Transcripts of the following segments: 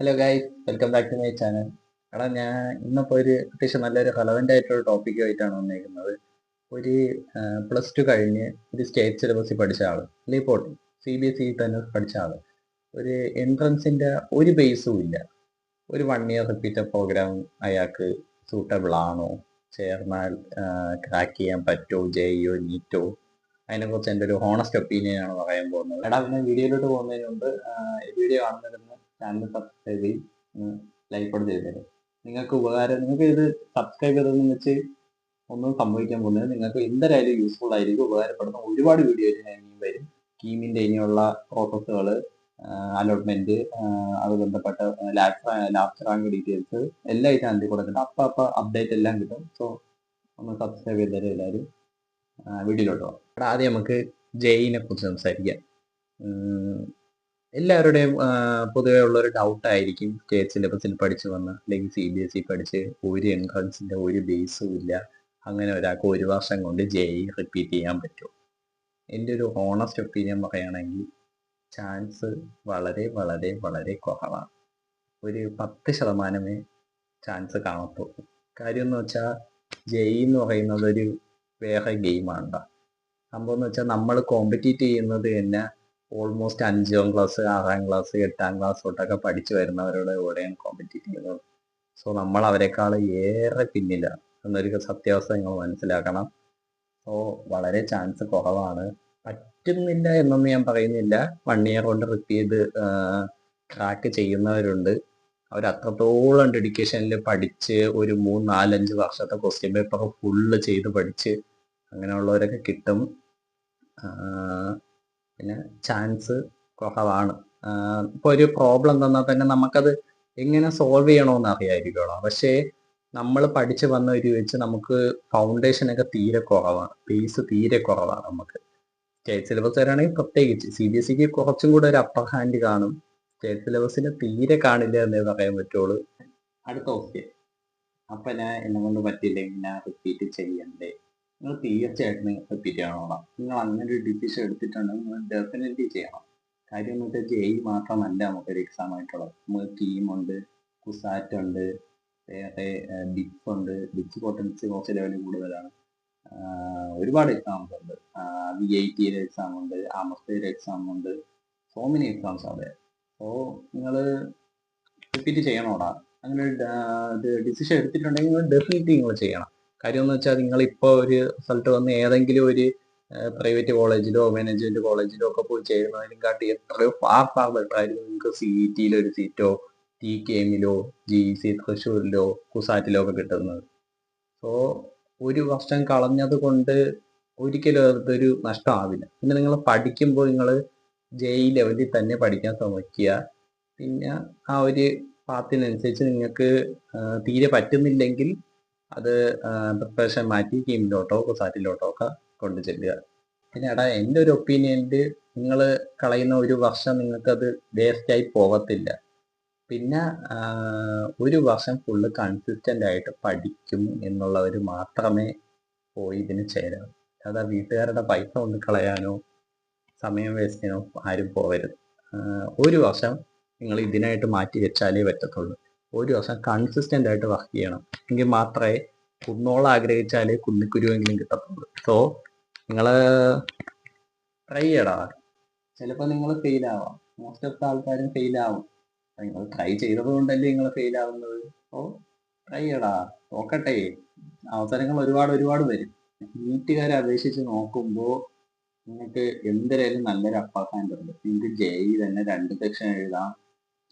Hello guys welcome back to my channel എടാ ഞാൻ ഇന്നിപ്പോൾ ഒരു അത്യാവശ്യം നല്ലൊരു റെലവന്റ് ആയിട്ടുള്ള ടോപ്പിക്കുമായിട്ടാണ് വന്നേക്കുന്നത്. ഒരു പ്ലസ് ടു കഴിഞ്ഞ് ഒരു സ്റ്റേറ്റ് സിലബസിൽ പഠിച്ച ആൾ അല്ലെങ്കിൽ പോട്ടെ സി ബി എസ് ഇ തന്നെ പഠിച്ച ആൾ ഒരു എൻട്രൻസിന്റെ ഒരു ബേസും ഇല്ല. ഒരു വൺ ഇയർ റിപ്പീറ്റർ പ്രോഗ്രാം അയാൾക്ക് സൂട്ടബിൾ ആണോ? ചേർന്നാൽ ക്രാക്ക് ചെയ്യാൻ പറ്റുമോ ജെയോ നീറ്റോ? അതിനെക്കുറിച്ച് എന്റെ ഒരു ഹോണസ്റ്റ് ഒപ്പീനിയൻ ആണ് പറയാൻ പോകുന്നത്. എടാ പിന്നെ വീഡിയോയിലോട്ട് പോകുന്നതിന് മുമ്പ് വീഡിയോ കാണുന്നതിന് ചാനൽ സബ്സ്ക്രൈബ് ചെയ്യും ലൈക്ക് കൂടെ ചെയ്തേരും നിങ്ങൾക്ക് ഉപകാരം നിങ്ങൾക്ക് ഇത് സബ്സ്ക്രൈബ് ചെയ്തതെന്ന് വെച്ച് ഒന്നും സംഭവിക്കാൻ പോകുന്നത് നിങ്ങൾക്ക് എന്തായാലും യൂസ്ഫുൾ ആയിരിക്കും ഉപകാരപ്പെടുന്ന ഒരുപാട് വീഡിയോ ഞാൻ ഇനിയും വരും. സ്കീമിന്റെ ഇനിയുള്ള പ്രോസസ്സുകൾ അലോട്ട്മെന്റ് അത് ബന്ധപ്പെട്ട ലാസ്റ്റ് റാങ്ക് ഡീറ്റെയിൽസ് എല്ലാം ഈ ചാനലിൽ കൊടുക്കുന്നുണ്ട് അപ്പം അപ്പം അപ്ഡേറ്റ് എല്ലാം കിട്ടും. സോ ഒന്ന് സബ്സ്ക്രൈബ് ചെയ്തേരും എല്ലാവരും. വീഡിയോയിലോട്ട് പോകാം ആദ്യം നമുക്ക് ജെയിനെ കുറിച്ച് സംസാരിക്കാം. എല്ലാവരുടെയും പൊതുവെ ഉള്ള ഒരു ഡൗട്ട് ആയിരിക്കും സ്റ്റേറ്റ് സിലബസിൽ പഠിച്ചു വന്ന് അല്ലെങ്കിൽ സി ബി എസ് ഇ പഠിച്ച് ഒരു എൻട്രൻസിന്റെ ഒരു ബേസും ഇല്ല. അങ്ങനെ ഒരാൾക്ക് ഒരു വർഷം കൊണ്ട് ജെ ഇ റിപ്പീറ്റ് ചെയ്യാൻ പറ്റും എന്റെ ഒരു ഓണസ്റ്റ് ഒപ്പീനിയൻ പറയുകയാണെങ്കിൽ ചാൻസ് വളരെ വളരെ വളരെ കുറവാണ്. ഒരു പത്ത് ശതമാനമേ ചാൻസ് കാണത്തുള്ളൂ. കാര്യം എന്ന് വെച്ചാൽ ജെഇ എന്ന് പറയുന്നത് ഒരു വേറെ ഗെയിമാണ് സംഭവം എന്ന് വെച്ചാൽ നമ്മൾ കോമ്പറ്റീറ്റ് ചെയ്യുന്നത് തന്നെ ഓൾമോസ്റ്റ് അഞ്ചാം ക്ലാസ് ആറാം ക്ലാസ് എട്ടാം ക്ലാസ് തൊട്ടൊക്കെ പഠിച്ചു വരുന്നവരുടെ കൂടെയാണ് കോമ്പറ്റീറ്റ് ചെയ്യുന്നത് സോ നമ്മൾ അവരെക്കാൾ ഏറെ പിന്നിലാണ് എന്നൊരു സത്യാവസ്ഥ നിങ്ങൾ മനസ്സിലാക്കണം. സോ വളരെ ചാൻസ് കുറവാണ്. പറ്റുന്നില്ല എന്നൊന്നും ഞാൻ പറയുന്നില്ല. വൺ ഇയർ കൊണ്ട് റിപ്പ് ചെയ്ത് ക്രാക്ക് ചെയ്യുന്നവരുണ്ട്. അവർ അത്രത്തോളം ഡെഡിക്കേഷനിൽ പഠിച്ച് ഒരു മൂന്ന് നാലഞ്ച് വർഷത്തെ ക്വസ്റ്റ്യൻ പേപ്പർ ഫുള്ള് ചെയ്ത് പഠിച്ച് അങ്ങനെയുള്ളവരൊക്കെ കിട്ടും. പിന്നെ ചാൻസ് കുറവാണ്. ഇപ്പോൾ ഒരു പ്രോബ്ലം തന്നാൽ തന്നെ നമുക്കത് എങ്ങനെ സോൾവ് ചെയ്യണമെന്ന് അറിയായിരിക്കുമല്ലോ പക്ഷേ നമ്മൾ പഠിച്ചു വന്ന ഒരു വെച്ച് നമുക്ക് ഫൗണ്ടേഷൻ ഒക്കെ തീരെ കുറവാണ്. ബേസ് തീരെ കുറവാണ് നമുക്ക്. സ്റ്റേറ്റ് സിലബസ് വരാണെങ്കിൽ പ്രത്യേകിച്ച് സി ബി എസ് സിക്ക് കുറച്ചും കൂടെ ഒരു അപ്പർ ഹാൻഡ് കാണും. സ്റ്റേറ്റ് സിലബസിന് തീരെ കാണില്ല എന്നേ പറയാൻ പറ്റുള്ളൂ. അടുത്ത ഓക്കെ അപ്പം ഞാൻ എന്നെ കൊണ്ട് പറ്റിയില്ലെങ്കിൽ ഞാൻ റിപ്പീറ്റ് ചെയ്യണ്ടേ? നിങ്ങൾ തീർച്ചയായിട്ടും നിങ്ങൾക്ക് റിപ്പീറ്റ് നിങ്ങൾ അങ്ങനെ ഒരു ഡിസിഷൻ എടുത്തിട്ടുണ്ടെങ്കിൽ നിങ്ങൾ ഡെഫിനറ്റ്ലി ചെയ്യണം. കാര്യം എന്ന് വെച്ചാൽ ജെയിൽ മാത്രമല്ല നമുക്കൊരു എക്സാം ആയിട്ടുള്ളത്. നമുക്ക് കീമുണ്ട് കുസാറ്റ് ഉണ്ട് വേറെ ഡിപ്പ് ഉണ്ട്. ഡിപ്പ് പൊട്ടൻസി കുറച്ച് ലെവൽ കൂടുതലാണ്. ഒരുപാട് എക്സാംസ് ഉണ്ട്. വി ഐ ടിയുടെ എക്സാം ഉണ്ട് അമർത്തയുടെ എക്സാം ഉണ്ട്. സോ മെനി എക്സാംസ് അവിടെ സോ നിങ്ങൾ റിപ്പീറ്റ് ചെയ്യണോടാ? അങ്ങനെ ഒരു ഡിസിഷൻ എടുത്തിട്ടുണ്ടെങ്കിൽ ഡെഫിനറ്റ്ലി നിങ്ങൾ ചെയ്യണം. കാര്യം എന്ന് വെച്ചാൽ നിങ്ങൾ ഇപ്പോൾ ഒരു സ്ഥലത്ത് വന്ന് ഏതെങ്കിലും ഒരു പ്രൈവറ്റ് കോളേജിലോ മാനേജ്മെന്റ് കോളേജിലോ ഒക്കെ പോയി ചേരുന്നതിനും കാട്ടി എത്രയോ ഫാർ ഫാർ ബെറ്റർ ആയിരുന്നു നിങ്ങൾക്ക് സി ഇ ടിയിലെ ഒരു സീറ്റോ ടി കെ എമ്മിലോ ജി സി തൃശ്ശൂരിലോ കുസാറ്റിലോ ഒക്കെ കിട്ടുന്നത്. സോ ഒരു വർഷം കളഞ്ഞത് കൊണ്ട് ഒരിക്കലും അതൊരു നഷ്ടമാവില്ല. പിന്നെ നിങ്ങൾ പഠിക്കുമ്പോൾ നിങ്ങൾ ജെഇ ലെവലിൽ തന്നെ പഠിക്കാൻ ശ്രമിക്കുക. പിന്നെ ആ ഒരു പാത്തിനനുസരിച്ച് നിങ്ങൾക്ക് തീരെ പറ്റുന്നില്ലെങ്കിൽ അത് പ്രിപ്പറേഷൻ മാറ്റി ടീമിലോട്ടോ കുസാറ്റിലോട്ടോ ഒക്കെ കൊണ്ടു ചെല്ലുക. പിന്നെ എടാ എന്റെ ഒരു ഒപ്പീനിയനിൽ നിങ്ങൾ കളയുന്ന ഒരു വർഷം നിങ്ങൾക്കത് വേസ്റ്റ് ആയി പോകത്തില്ല. പിന്നെ ഒരു വർഷം ഫുള്ള് കൺസിസ്റ്റന്റ് ആയിട്ട് പഠിക്കും എന്നുള്ളവർ മാത്രമേ പോയി ഇതിന് ചേരാവൂ. അതാ വീട്ടുകാരുടെ പൈസ കൊണ്ട് കളയാനോ സമയം വേസ്റ്റ് ചെയ്യാനോ ആരും പോകരുത്. ഒരു വർഷം നിങ്ങൾ ഇതിനായിട്ട് മാറ്റി വെച്ചാലേ പറ്റത്തുള്ളൂ. ഒരു ദിവസം കൺസിസ്റ്റന്റ് ആയിട്ട് വർക്ക് ചെയ്യണം. എങ്കിൽ മാത്രമേ കുന്നോളം ആഗ്രഹിച്ചാലേ കുന്നിക്കുരുവെങ്കിലും കിട്ടത്തുള്ളൂ. സോ നിങ്ങൾ ട്രൈ ചെയ്യടാ. ചിലപ്പോൾ നിങ്ങൾ ഫെയിൽ ആവാം. മോസ്റ്റ് ഓഫ് ദ ആൾക്കാരും ഫെയിൽ ആവും. നിങ്ങൾ ട്രൈ ചെയ്തത് കൊണ്ടല്ലേ നിങ്ങൾ ഫെയിൽ ആവുന്നത്. അപ്പോൾ ട്രൈ ചെയ്യടാ. നോക്കട്ടെ. അവസരങ്ങൾ ഒരുപാട് ഒരുപാട് വരും. നീറ്റുകാരെ അപേക്ഷിച്ച് നോക്കുമ്പോൾ നിങ്ങൾക്ക് എന്തിനായാലും നല്ലൊരു അപ്പർ ഹാൻഡ് ഉണ്ട്. നിങ്ങൾക്ക് ജയി തന്നെ രണ്ട് സെക്ഷൻ എഴുതാം.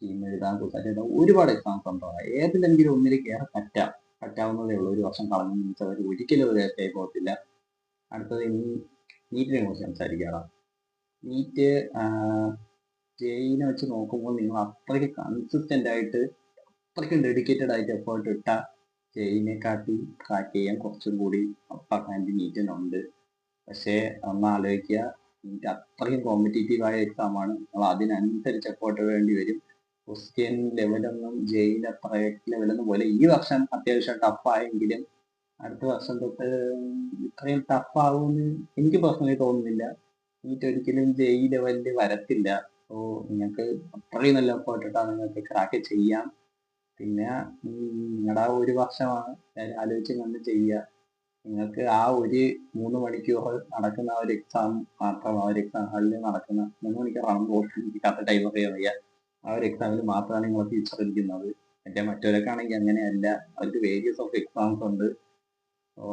ടീം എഴുതാൻ എഴുതാം ഒരുപാട് എക്സാംസ് ഉണ്ടാവുക ഏതിലെങ്കിലും ഒന്നിൽ കയറി പറ്റാം. പറ്റാവുന്നതേ ഉള്ളൂ. ഒരു വർഷം കളഞ്ഞു അവർ ഒരിക്കലും ഒരു വേസ്റ്റായി പോകത്തില്ല. അടുത്തത് ഇനി നീറ്റിനെ കുറിച്ച് സംസാരിക്കാം നീറ്റ് ജെയിനെ വെച്ച് നോക്കുമ്പോൾ നിങ്ങൾ അത്രയ്ക്ക് കൺസിസ്റ്റന്റ് ആയിട്ട് അത്രയ്ക്കും ഡെഡിക്കേറ്റഡ് ആയിട്ട് എഫേർട്ട് ഇട്ട ജെയിനെ കാട്ടി ട്രാക്ക് ചെയ്യാൻ കുറച്ചും കൂടി ഹാൻഡ് നീറ്റിനുണ്ട് പക്ഷേ ഒന്ന് ആലോചിക്കുക നീറ്റ് അത്രയും കോമ്പറ്റേറ്റീവ് ആയ എക്സാം ആണ്. നിങ്ങൾ അതിനനുസരിച്ച് എഫേർട്ട് വേണ്ടി വരും. ക്വസ്റ്റ്യൻ ലെവലൊന്നും ജെയിൽ അത്ര ലെവലൊന്നും പോലെ ഈ വർഷം അത്യാവശ്യം ടഫായെങ്കിലും അടുത്ത വർഷം തൊട്ട് ഇത്രയും ടഫാവും എനിക്ക് പേഴ്സണലി തോന്നുന്നില്ല. നീറ്റ് ഒരിക്കലും ജെഇ ലെവലിൽ വരത്തില്ല. അപ്പോ നിങ്ങൾക്ക് അത്രയും നല്ല പോയിട്ടാണ് നിങ്ങൾക്ക് ക്രാക്ക് ചെയ്യാം. പിന്നെ നിങ്ങളുടെ ആ ഒരു വർഷമാണ് ആലോചിച്ച് കണ്ട് ചെയ്യുക. നിങ്ങൾക്ക് ആ ഒരു മൂന്ന് മണിക്കൂർ നടക്കുന്ന ആ ഒരു എക്സാം മാത്രം ആ ഒരു എക്സാം ഹാളിൽ നടക്കുന്ന മൂന്ന് മണിക്കൂറാണ് എനിക്ക് കറക്റ്റ് ടൈം അറിയാൻ വയ്യ. ആ ഒരു എക്സാമിൽ മാത്രമാണ് നിങ്ങൾ ഫ്യൂച്ചർ ഇരിക്കുന്നത് മറ്റേ മറ്റവരൊക്കെ ആണെങ്കിൽ അങ്ങനെയല്ല. അവർക്ക് വേരിയസ് ഓഫ് എക്സാംസ് ഉണ്ട്. സോ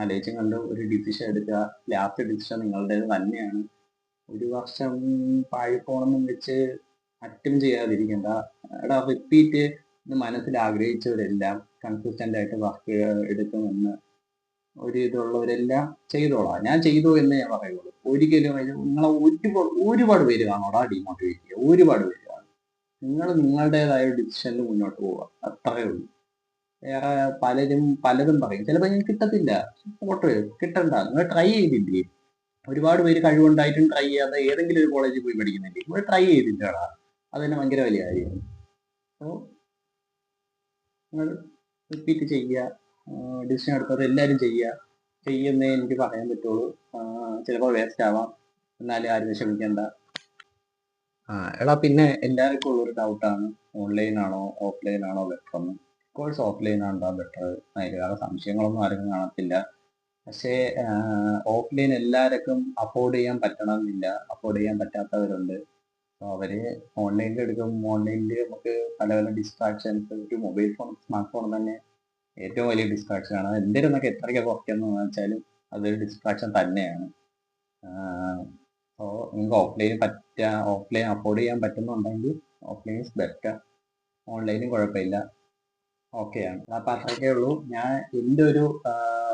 ആലോചിച്ചും കണ്ട് ഒരു ഡിസിഷൻ എടുക്കുക. ലാസ്റ്റ് ഡിസിഷൻ നിങ്ങളുടേത് തന്നെയാണ്. ഒരു വർഷം പാഴി പോകണമെന്നും വെച്ച് അറ്റം ചെയ്യാതിരിക്കണ്ട. എടാ റിപ്പീറ്റ് മനസ്സിൽ ആഗ്രഹിച്ചവരെല്ലാം കൺസിസ്റ്റന്റ് ആയിട്ട് വർക്ക് എടുക്കുമെന്ന് ഒരു ഇതുള്ളവരെല്ലാം ചെയ്തോളാം. ഞാൻ ചെയ്തു എന്ന് ഞാൻ പറയുള്ളൂ. ഒരിക്കലും നിങ്ങൾ നിങ്ങളെ ഒരുപാട് ഒരുപാട് പേര് കാണോടാ ഡിമോട്ടിവേറ്റ് ചെയ്യുക ഒരുപാട് പേര് കാണും. നിങ്ങൾ നിങ്ങളുടേതായ ഡിസിഷനിൽ മുന്നോട്ട് പോവുക. അത്രയേ ഉള്ളൂ. വേറെ പലരും പലതും പറയും. ചിലപ്പോൾ ഞാൻ കിട്ടത്തില്ല. സപ്പോർട്ട് കിട്ടണ്ട. നിങ്ങൾ ട്രൈ ചെയ്തില്ലേ? ഒരുപാട് പേര് കഴിവുണ്ടായിട്ടും ട്രൈ ചെയ്യാതെ ഏതെങ്കിലും ഒരു കോളേജിൽ പോയി പഠിക്കുന്നില്ലേ? ഇവിടെ ട്രൈ ചെയ്തില്ലടാ അത് തന്നെ ഭയങ്കര വലിയ കാര്യമാണ് അപ്പോൾ നിങ്ങൾ റിപ്പീറ്റ് ചെയ്യുക. ഡിസിഷൻ എടുത്തത് എല്ലാവരും ചെയ്യുക. ചെയ്യുന്നേ എനിക്ക് പറയാൻ പറ്റുള്ളൂ. ചിലപ്പോൾ വേസ്റ്റ് ആവാം. എന്നാലും ആരും വിഷമിക്കേണ്ട ആ എടാ പിന്നെ എല്ലാവർക്കും ഉള്ളൊരു ഡൗട്ടാണ് ഓൺലൈൻ ആണോ. ഓഫ്ലൈൻ ആണോ ബെറ്റർ എന്ന്. കോഴ്സ് ഓഫ്ലൈൻ ആണോ ബെറ്റർ അതിൽ വേറെ സംശയങ്ങളൊന്നും ആരും കാണത്തില്ല. പക്ഷേ ഓഫ്ലൈൻ എല്ലാവർക്കും അഫോർഡ് ചെയ്യാൻ പറ്റണമെന്നില്ല. അഫോർഡ് ചെയ്യാൻ പറ്റാത്തവരുണ്ട്. അവർ ഓൺലൈനിൽ എടുക്കും. ഓൺലൈനിൽ നമുക്ക് പല പല ഡിസ്ട്രാക്ഷൻസ് ഒരു മൊബൈൽ ഫോൺ സ്മാർട്ട് ഫോൺ തന്നെ ഏറ്റവും വലിയ ഡിസ്ട്രാക്ഷൻ ആണ്. എന്തെങ്കിലും എന്നൊക്കെ എത്രയ്ക്ക് കുറയ്ക്കുന്നു വെച്ചാലും അതൊരു ഡിസ്ട്രാക്ഷൻ തന്നെയാണ്. അപ്പോൾ നിങ്ങൾക്ക് ഓഫ്ലൈൻ പറ്റ ഓഫ്ലൈൻ അഫോർഡ് ചെയ്യാൻ പറ്റുന്നുണ്ടെങ്കിൽ ഓഫ്ലൈൻ ഇസ് ബെറ്റർ ഓൺലൈനും കുഴപ്പമില്ല. ഓക്കെയാണ് അപ്പോൾ അത്രയൊക്കെ ഉള്ളൂ. ഞാൻ എന്റെ ഒരു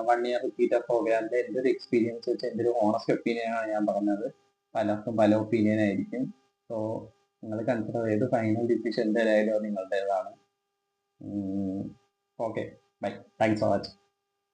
വൺ ഇയർ റിപ്പീറ്റർ പ്രോഗ്രാമിന്റെ എന്റെ ഒരു എക്സ്പീരിയൻസ് വെച്ച് എന്റെ ഒരു ഓണസ്റ്റ് ഒപ്പീനിയനാണ് ഞാൻ പറഞ്ഞത്. പലർക്കും പല ഒപ്പീനിയൻ ആയിരിക്കും. സോ നിങ്ങൾ കൺസിഡർ ചെയ്ത് ഫൈനൽ ഡിസിഷൻ എന്തായാലും നിങ്ങളുടേതാണ്. Okay bye thanks for watching